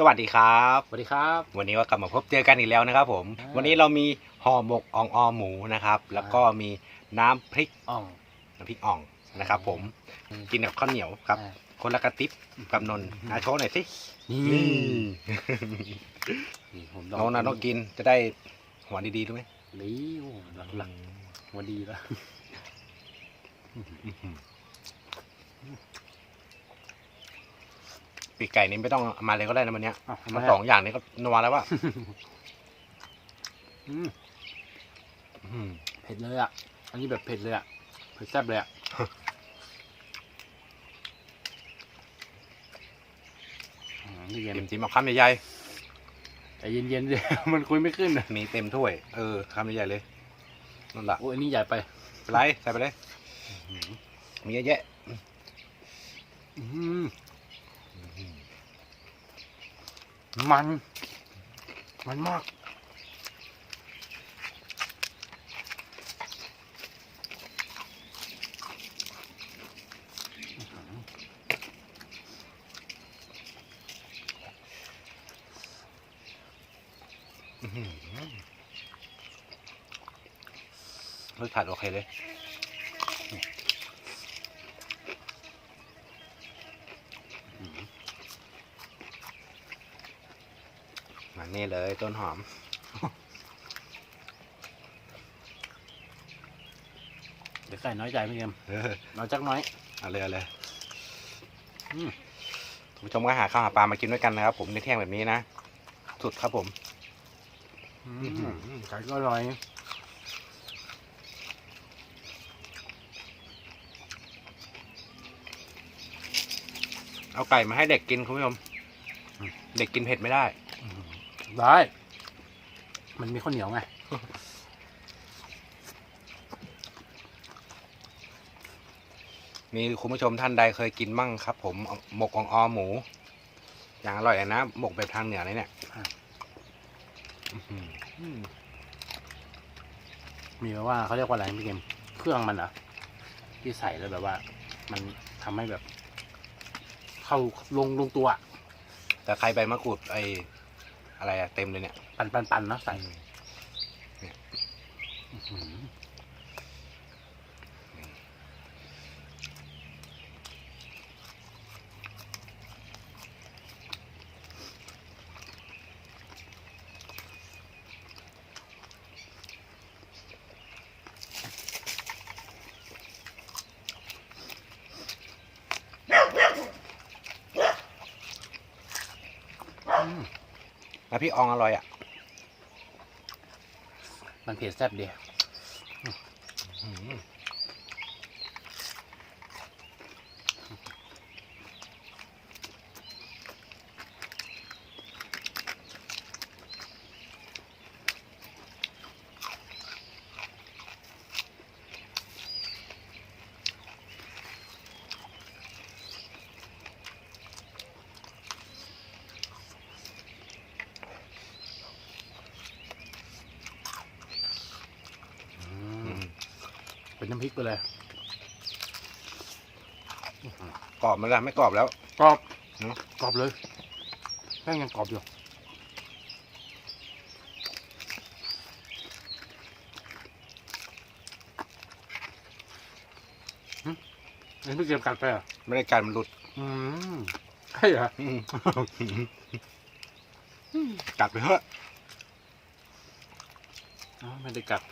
สวัสดีครับ สวัสดีครับ วันนี้ก็กลับมาพบเจอกันอีกแล้วนะครับ ผม อ่า วันนี้เรามีห่อหมกอ่องออหมูนะครับ แล้วก็มีน้ำพริกอ่อง น้ำพริกอ่องนะครับ ผมอืม กินกับข้าวเหนียวครับ อ่า คนละกระติบกับนนท์อืมอาโชว์หน่อยสินี่นี่นี่ผมน้องนะต้องกินจะได้หัวดีๆรู้ไหมนี่โอ้หลังหลังวันดีแล้ว ปีกไก่นี้ไม่ต้องเอามาเลยก็ได้นะวันเนี้ยอะมาสองอย่างนี้ก็นัวแล้วว่าอืมอืมเผ็ดเลยอะ อันนี้แบบเผ็ดเลยอะ เผ็ดแซ่บเลยอะ อืมนี่เย็นจิ้มจิ้มเอาคำใหญ่แต่เย็นๆเลยมันคุยไม่ขึ้นนะๆมีเต็มถ้วยเออคำใหญ่ๆเลยนั่นแหละโอ้ยอันนี้ใหญ่ไปไปไรใส่ไปเลย มีเยอะแยะ อืม มัน มันมาก รสชาติโอเคเลย นี่เลยต้นหอม เดี๋ยวไก่น้อยใจพี่เกมเออน้อยจักน้อยเอาเลยเอาเลยอืมคุณผู้ชมก็หาข้าวหาปลามากินด้วยกันนะครับ ผมในเที่ยงแบบนี้นะ สุดครับผมอือื้อหืมอไก่ก็อร่อยเอาไก่มาให้เด็กกินคุณผู้ชม เด็กกินเผ็ดไม่ได้ ได้ มันมีข้าวเหนียวไง มีคุณผู้ชมท่านใดเคยกินมั่งครับ ผมหมกอองออหมู อย่างอร่อยเลยนะหมกแบบทางเหนือเลยเนี่ยอะ อื้อหือมีแบบว่าเขาเรียกว่าอะไรพี่เกมเครื่องมันเหรอะที่ใส่แล้วแบบว่า มันทำให้แบบ เข้าลงลงตัวอะแต่ใครใบมะกรูดไอ อะไรอะเต็มเลยเนี่ย ปันปันปันเนาะใส่เนี่ยอื้อหืออื พี่อองอร่อยอะ มันเผ็ดแซ่บดี อื้อหืออืม เป็นน้ำพริกไปเลยกรอบไหมันละไม่กรอบแล้ว กรอบเนอะ กรอบเลยแป้งยังกรอบอยู่หึอันนี้พี่เกมกัดไปเหรอะไม่ได้การมันหลุดอืมใช่เหรอ อืมกัดไปเถอะอ๋อไม่ได้กัด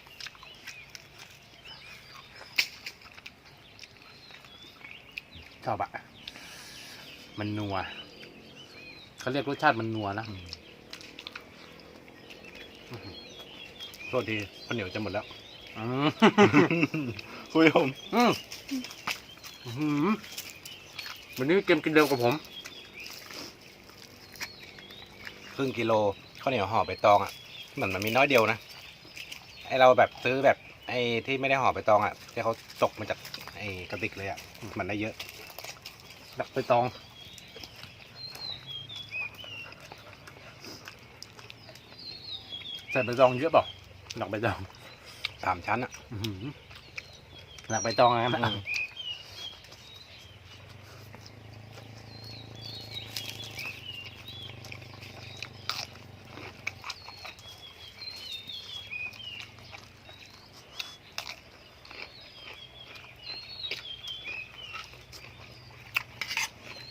ชอบอะมันนัวเขาเรียกรสชาติมันนัวนะโทษทีข้าวเหนียวจะหมดแล้วอืมคุณผู้ชมอืมอื้อหือวันนี้เกมกินเร็วกว่าผม ครึ่งกิโลข้าวเหนียวห่อใบตองอะเหมือนมันมีน้อยเดียวนะไอเราแบบซื้อแบบไอที่ไม่ได้ห่อใบตองอะที่เขาตกมาจากไอกระติกเลยอะมันได้เยอะ ดักไปตอง ใส่ใบตองเยอะเปล่าหนักใบตองสามชั้นอะ อื้อหือหนักใบตองอะไรนะ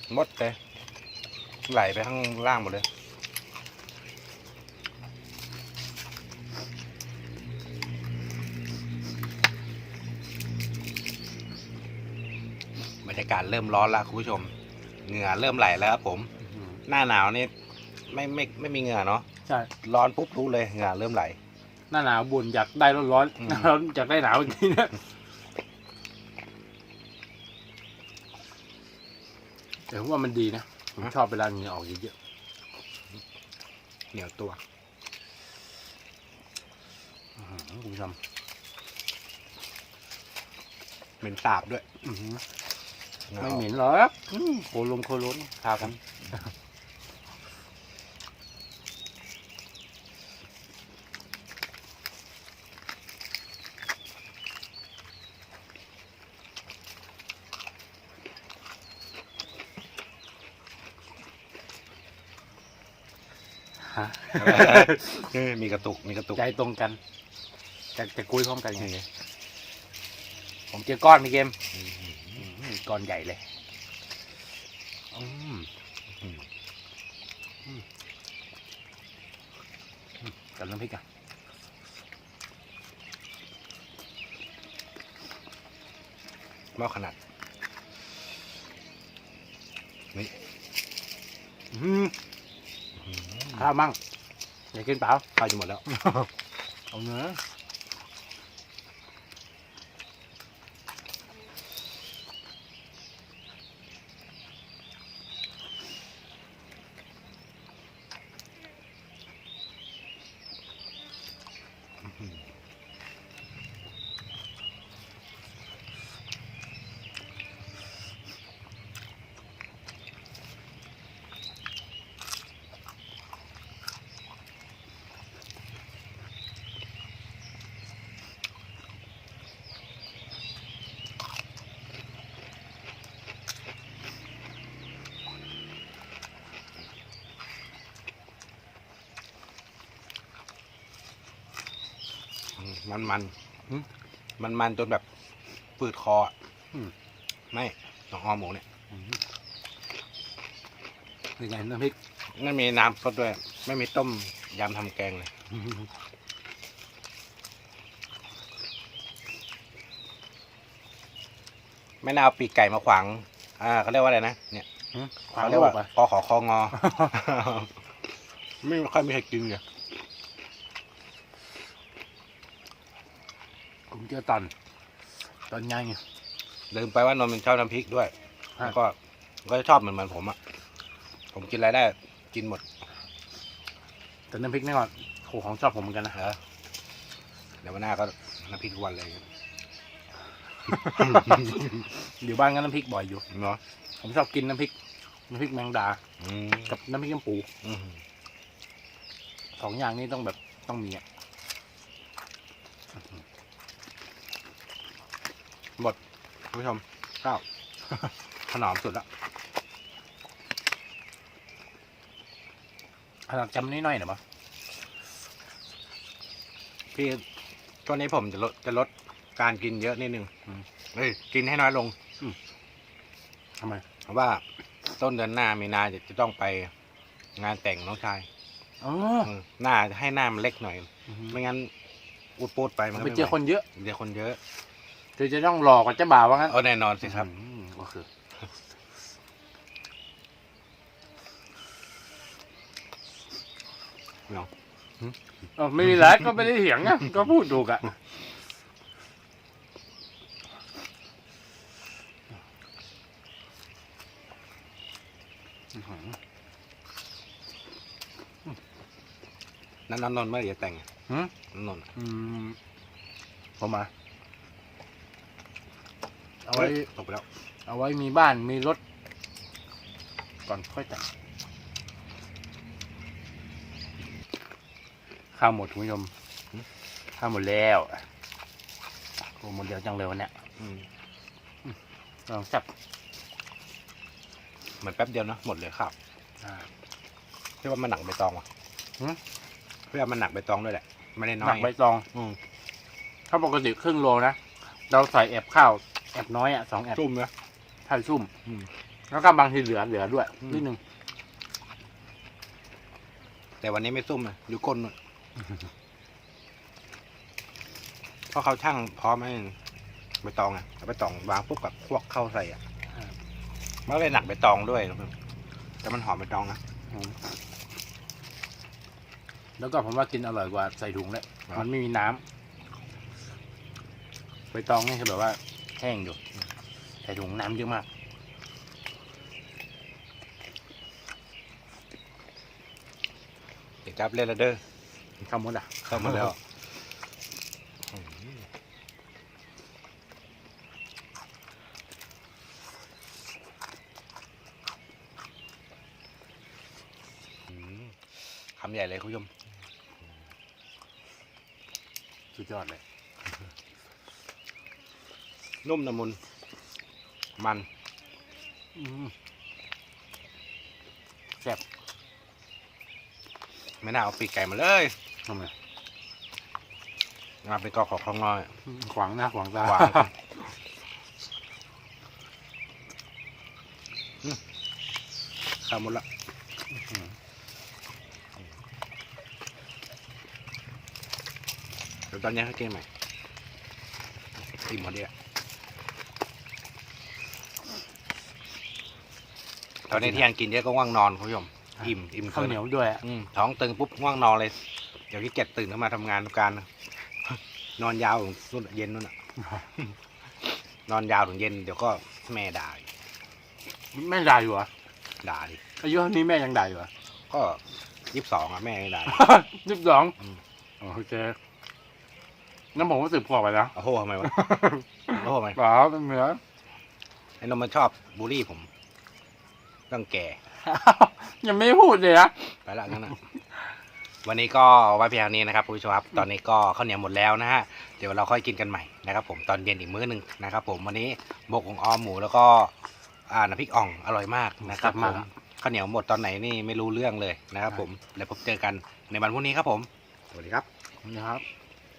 มหมดเลยไหลไปข้างล่างหมดเลย บรรยากาศเริ่มร้อนแล้วคุณผู้ชม เหงื่อเริ่มไหลแล้วครับผม หน้าหนาวนี่ไม่ไม่ไม่มีเหงื่อเนาะใช่ร้อนปุ๊บรู้เลยเหงื่อเริ่มไหล หน้าหนาวบุญอยากได้ร้อนร้อนอืมหน้าร้อนอยากได้หนาวอีกทีนะ แต่ผมว่ามันดีนะผมชอบเวลาเหงื่อออกเยอะเหนียวตัวๆอื้อหือคุณผู้ชมเหม็นสาบด้วยอื้อหือหงาไม่ออกเหม็นหรอกอืมโคลนโคลนครับ เออมีกระตุกมีกระตุกใจตรงกัน จะจะคุยพร้อมกันอย่างไงผมเจอก้อนในเกมอืมอืมก้อนใหญ่เลยอืมอืมอืมกับน้ำพริกอะหม้อขนาดอืมอืมข้าวมั่ง อยากกินเปล่าข้าวจะหมดแล้ว เอาเนื้อ มันมันอืมมันมันจนแบบปืดคออะอืมไม่ของคอหมูเนี่ยอืมเป็นไงน้ำพริกไม่มีน้ำซดด้วย ไม่มีต้มยำทำแกงเลยไม่น่าเอาปีกไก่มาขวาง อ่าเขาเรียกว่าอะไรนะ เนี่ยความเขาโลเรียกว่าภอะกอขอคองอ ไม่ค่อยมีใครกินเลย ผม เจอตอน ตอนยังไงลืมไปว่านนท์มันชอบน้ำพริกด้วยฮะ แล้วก็ก็ชอบเหมือนเหมือนผมอะผมกินอะไรได้กินหมดแต่น้ำพริกนี่ก่อนโหของชอบผมเหมือนกันนะเออเดี๋ยววันหน้าก็น้ำพริกทุกวันเลยอยู่บ้านก็น้ำพริกบ่อยอยู่ เนาะผมชอบกินน้ำพริก น้ำพริกแมงดา อืมกับน้ำพริกน้ำปูอืมสองอย่างนี้ต้องแบบต้องมีอะหมด คุณผู้ชมข้าวขนอมสุดละขนาดจำนิดหน่อยหน่อยมั้งพี่ช่วงนี้ผมจะลดจะลดการกินเยอะนิดนึงเฮ้ยกินให้น้อยลงทำไมเพราะว่าต้นเดือนหน้ามีนาจะจะต้องไปงานแต่งน้องชายอ๋อเออหน้าให้หน้ามันเล็กหน่อย ไม่งั้นอุดปูดไปมันก็ไปม่เจอคนเยอะเจอคนเยอะ เธอจะต้องหลอกกับเจ้าบ่าวว่างั้นเอาแน่นอนสิครับ อืมก็คือเนาะเออไม่มีไรก็ไม่ได้เถียงอะก็พูดถูกอะอื้อหือนั่นนนนท์เมื่อไหร่จะแต่งหืมนันนนท์อะอืมผมมา เอาไว้ฮ้ยตกไปแล้ว เอาไว้มีบ้านมีรถ ก่อนค่อยแต่งข้าวหมดคุณผู้ชมข้าวหมดแล้วโอ้หมดเร็วจังเลยวันเนี้ยอืมลองจับเหมือนแป๊บเดียวเนอะหมดเลยครับอ่าพี่ว่ามันหนักใบตองว่ะหืมพี่ว่ามันหนักใบตองด้วยแหละไม่ได้น้หอนัยกใบตอง อืมถ้าปกติครึ่งโลนะ เราใส่แอบข้าว แอบน้อยอะสองแอบจุ่มนะไข่ชุ่ม อืม แล้วก็บางทีเหลือเหลือด้วยอืม นิดนึงแต่วันนี้ไม่ซุ่มเลยอยู่ก้นนู่นเพราะเขาช่างพร้อมให้ใบตองอะเอาใบตองวางปุ๊บกับพวกเข้าใส่อะมันก็เลยหนักใบตองด้วยนะครับแต่มันหอมใบตองนะอืมแล้วก็ผมว่ากินอร่อยกว่าใส่ถุงเลยมันไม่มีน้ำใบตองนี่คือแบบว่าแห้งอยู่ใส่ถุงน้ำเยอะมาก เดี๋ยวจับเล่นและเด้อข้าวมดอะเข้ามาแล้วอืมคำใหญ่เลยคุณผู้ชมสุดยอดเลย นุ่มละมุน มันอืมแซ่บไม่น่าเอาปีกไก่มาเลยทำไมมาเป็นกอของข้างนอกขวางหน้าขวางตาขวางข้าวหมดละอืมเดี๋ยวตอนนี้เขาเกมใหม่อิ่มหมดเดียว ตอนนี้ที่ยังกินเยอะก็ง่วงนอนคุณผู้ชมอิ่มอิ่มข้าวกิเหนียวด้วยอะอืมท้องตึงปุ๊บง่วงนอนเลย เดี๋ยวที่เจ็ดตื่นขึ้นมาทำงานทำการ นอนยาวถึงนู่นเย็นนู่นน่ะ นอนยาวถึงเย็นเดี๋ยวก็แม่ด่าอีกแม่ด่าอยู่เหรอด่าดิอายุเท่านี้แม่ยังด่าอยู่เหรอก็ยี่สิบสองอะแม่ไม่ด่ายี่สิบสองอืมโอเคงั้นผมก็สืบพอไปนะโอ้โหทำไมวะโอ้โหทำไมเปล่าเป็นเหมือนไอ้นมมันชอบบูลลี่ผม ต้องแก่ ยังไม่พูดเลยนะไปละงั้นนะวันนี้ก็ไว้เพียงเท่านี้นะครับคุณผู้ชมครับ ตอนนี้ก็ข้าวเหนียวหมดแล้วนะฮะ เดี๋ยวเราค่อยกินกันใหม่นะครับ ผมตอนเย็นอีกมื้อหนึ่งนะครับ ผมวันนี้บกของออมหมูแล้วก็อ่าน้ำพริกอ่องอร่อยมากนะครับผมข้าวเหนียวหมดตอนไหนนี่ไม่รู้เรื่องเลยนะครับ ผมแล้วพบเจอกันในวันพรุ่งนี้ครับผมสวัสดีครับ นะครับ